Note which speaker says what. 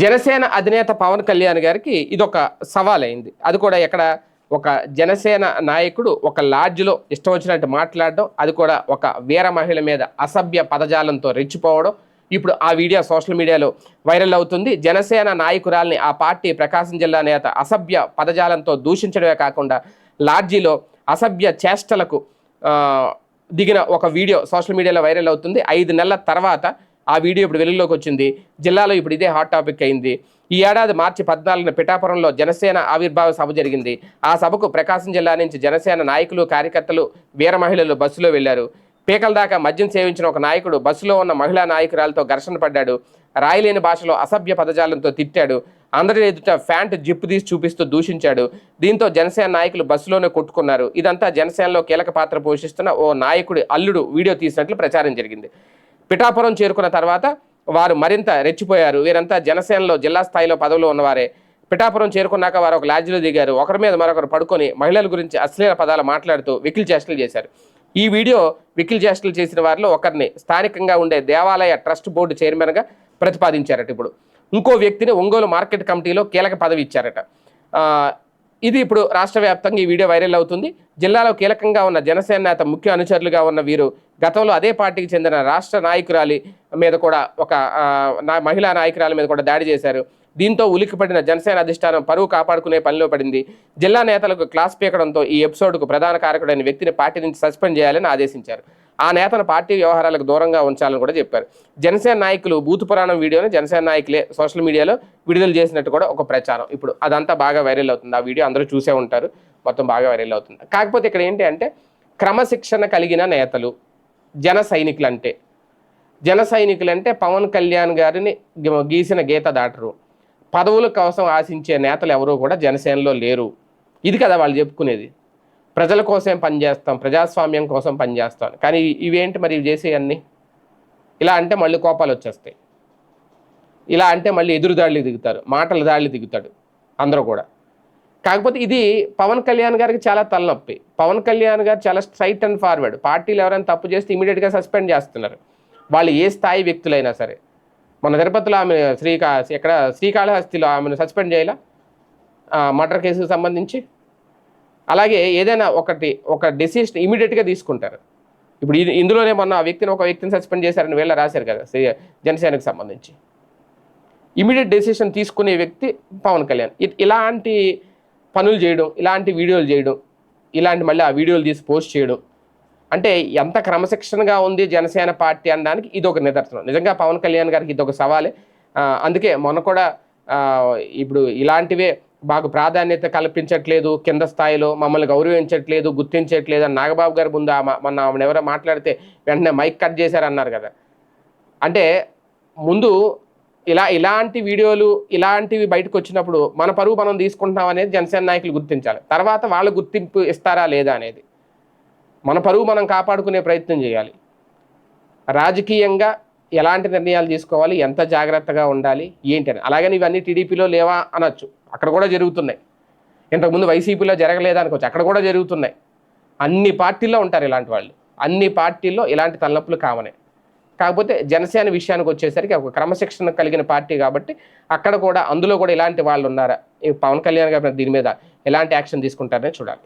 Speaker 1: జనసేన అధినేత పవన్ కళ్యాణ్ గారికి ఇది ఒక సవాల్ అయింది అది కూడా ఎక్కడ ఒక జనసేన నాయకుడు ఒక లాడ్జ్లో ఇష్టం వచ్చినట్టు మాట్లాడడం అది కూడా ఒక వీర మహిళ మీద అసభ్య పదజాలంతో రెచ్చిపోవడం ఇప్పుడు ఆ వీడియో సోషల్ మీడియాలో వైరల్ అవుతుంది. జనసేన నాయకురాల్ని ఆ పార్టీ ప్రకాశం జిల్లా నేత అసభ్య పదజాలంతో దూషించడమే కాకుండా లాడ్జీలో అసభ్య చేష్టలకు దిగిన ఒక వీడియో సోషల్ మీడియాలో వైరల్ అవుతుంది. ఐదు నెలల తర్వాత ఆ వీడియో ఇప్పుడు వెలుగులోకి వచ్చింది. జిల్లాలో ఇప్పుడు ఇదే హాట్ టాపిక్ అయింది. ఈ ఏడాది మార్చి పద్నాలుగున పిఠాపురంలో జనసేన ఆవిర్భావ సభ జరిగింది. ఆ సభకు ప్రకాశం జిల్లా నుంచి జనసేన నాయకులు కార్యకర్తలు వీర మహిళలు బస్సులో వెళ్ళారు పీకల దాకా మద్యం సేవించిన ఒక నాయకుడు బస్సులో ఉన్న మహిళా నాయకురాలతో ఘర్షణ పడ్డాడు. రాయలేని భాషలో అసభ్య పదజాలంతో తిట్టాడు. అందరి ఎదుట ఫ్యాంట్ జిప్పు తీసి చూపిస్తూ దూషించాడు. దీంతో జనసేన నాయకులు బస్సులోనే కొట్టుకున్నారు. ఇదంతా జనసేనలో కీలక పాత్ర పోషిస్తున్న ఓ నాయకుడి అల్లుడు వీడియో తీసినట్లు ప్రచారం జరిగింది. పిఠాపురం చేరుకున్న తర్వాత వారు మరింత రెచ్చిపోయారు. వీరంతా జనసేనలో జిల్లా స్థాయిలో పదవిలో ఉన్నవారే. పిఠాపురం చేరుకున్నాక వారు ఒక లాడ్జిలో దిగారు. ఒకరి మీద మరొకరు పడుకొని మహిళల గురించి అశ్లీల పదాలు మాట్లాడుతూ వికిల్ చేష్టలు చేశారు. ఈ వీడియో వికిల్ చేష్టలు చేసిన వారిలో ఒకరిని స్థానికంగా ఉండే దేవాలయ ట్రస్ట్ బోర్డు చైర్మన్గా ప్రతిపాదించారట ఇప్పుడు. ఇంకో వ్యక్తిని ఒంగోలు మార్కెట్ కమిటీలో కీలక పదవి ఇచ్చారట. ఇది ఇప్పుడు రాష్ట్ర వ్యాప్తంగా ఈ వీడియో వైరల్ అవుతుంది. జిల్లాలో కీలకంగా ఉన్న జనసేన నేత ముఖ్య అనుచరులుగా ఉన్న వీరు గతంలో అదే పార్టీకి చెందిన రాష్ట్ర నాయకురాలి మీద కూడా ఒక మహిళా నాయకురాలి మీద కూడా దాడి చేశారు. దీంతో ఉలిక్కిపడిన జనసేన అధిష్టానం పరువు కాపాడుకునే పనిలో పడింది. జిల్లా నేతలకు క్లాస్ పీకడంతో ఈ ఎపిసోడ్కు ప్రధాన కారకుడైన వ్యక్తిని పార్టీ నుంచి సస్పెండ్ చేయాలని ఆదేశించారు. ఆ నేతను పార్టీ వ్యవహారాలకు దూరంగా ఉంచాలని కూడా చెప్పారు. జనసేన నాయకులు బూత్ పురాణం వీడియోని జనసేన నాయకులే సోషల్ మీడియాలో విడుదల చేసినట్టు కూడా ఒక ప్రచారం. ఇప్పుడు అదంతా బాగా వైరల్ అవుతుంది. ఆ వీడియో అందరూ చూసే ఉంటారు. మొత్తం బాగా వైరల్ అవుతుంది. కాకపోతే ఇక్కడ ఏంటి అంటే క్రమశిక్షణ కలిగిన నేతలు జన సైనికులు అంటే జన సైనికులు అంటే పవన్ కళ్యాణ్ గారిని గీసిన గీత దాటరు. పదవుల కోసం ఆశించే నేతలు ఎవరూ కూడా జనసేనలో లేరు. ఇది కదా వాళ్ళు చెప్పుకునేది. ప్రజల కోసం పనిచేస్తాం ప్రజాస్వామ్యం కోసం పనిచేస్తాం కానీ ఇవేంటి మరి ఇవి చేసేవన్నీ ఇలా అంటే మళ్ళీ కోపాలు వచ్చేస్తాయి. ఇలా అంటే మళ్ళీ ఎదురు దాడులు దిగుతారు మాటల దాడులు దిగుతాడు అందరూ కూడా. కాకపోతే ఇది పవన్ కళ్యాణ్ గారికి చాలా తలనొప్పి. పవన్ కళ్యాణ్ గారు చాలా స్ట్రైట్ అండ్ ఫార్వర్డ్. పార్టీలు ఎవరైనా తప్పు చేస్తే ఇమీడియట్గా సస్పెండ్ చేస్తున్నారు. వాళ్ళు ఏ స్థాయి వ్యక్తులైనా సరే. మన తిరుపతిలో ఆమె శ్రీకా ఎక్కడ శ్రీకాళహస్తిలో ఆమెను సస్పెండ్ చేయాల? మర్డర్ కేసుకు సంబంధించి? అలాగే ఏదైనా ఒకటి ఒక డెసిషన్ ఇమీడియట్గా తీసుకుంటారు. ఇప్పుడు ఇది ఇందులోనే మొన్న ఆ వ్యక్తిని ఒక వ్యక్తిని సస్పెండ్ చేశారని వీళ్ళ రాశారు కదా జనసేనకు సంబంధించి. ఇమీడియట్ డెసిషన్ తీసుకునే వ్యక్తి పవన్ కళ్యాణ్. ఇలాంటి పనులు చేయడం ఇలాంటి వీడియోలు చేయడం ఇలాంటి మళ్ళీ ఆ వీడియోలు తీసి పోస్ట్ చేయడం అంటే ఎంత క్రమశిక్షణగా ఉంది జనసేన పార్టీ అనడానికి ఇది ఒక నిదర్శనం. నిజంగా పవన్ కళ్యాణ్ గారికి ఇది ఒక సవాలే అందుకే మొన్న కూడా ఇప్పుడు ఇలాంటివే మాకు ప్రాధాన్యత కల్పించట్లేదు కింద స్థాయిలో మమ్మల్ని గౌరవించట్లేదు గుర్తించట్లేదు అని నాగబాబు గారు ముందు మొన్న ఆమెను ఎవరో మాట్లాడితే వెంటనే మైక్ కట్ చేశారన్నారు కదా. అంటే ముందు ఇలా ఇలాంటి వీడియోలు ఇలాంటివి బయటకు వచ్చినప్పుడు మన పరువు మనం తీసుకుంటున్నాం అనేది జనసేన నాయకులు గుర్తించాలి. తర్వాత వాళ్ళు గుర్తింపు ఇస్తారా లేదా అనేది. మన పరువు మనం కాపాడుకునే ప్రయత్నం చేయాలి. రాజకీయంగా ఎలాంటి నిర్ణయాలు తీసుకోవాలి? ఎంత జాగ్రత్తగా ఉండాలి? ఏంటని. అలాగని ఇవన్నీ టీడీపీలో లేవా అనొచ్చు. అక్కడ కూడా జరుగుతున్నాయి. ఇంతకుముందు వైసీపీలో జరగలేదనుకోవచ్చు అక్కడ కూడా జరుగుతున్నాయి. అన్ని పార్టీల్లో ఉంటారు ఇలాంటి వాళ్ళు. అన్ని పార్టీల్లో ఇలాంటి తలనొప్పులు కామనే. కాకపోతే జనసేన విషయానికి వచ్చేసరికి ఒక క్రమశిక్షణ కలిగిన పార్టీ కాబట్టి అక్కడ కూడా అందులో కూడా ఇలాంటి వాళ్ళు ఉన్నారా పవన్ కళ్యాణ్ గారు దీని మీద ఎలాంటి యాక్షన్ తీసుకుంటారనే చూడాలి.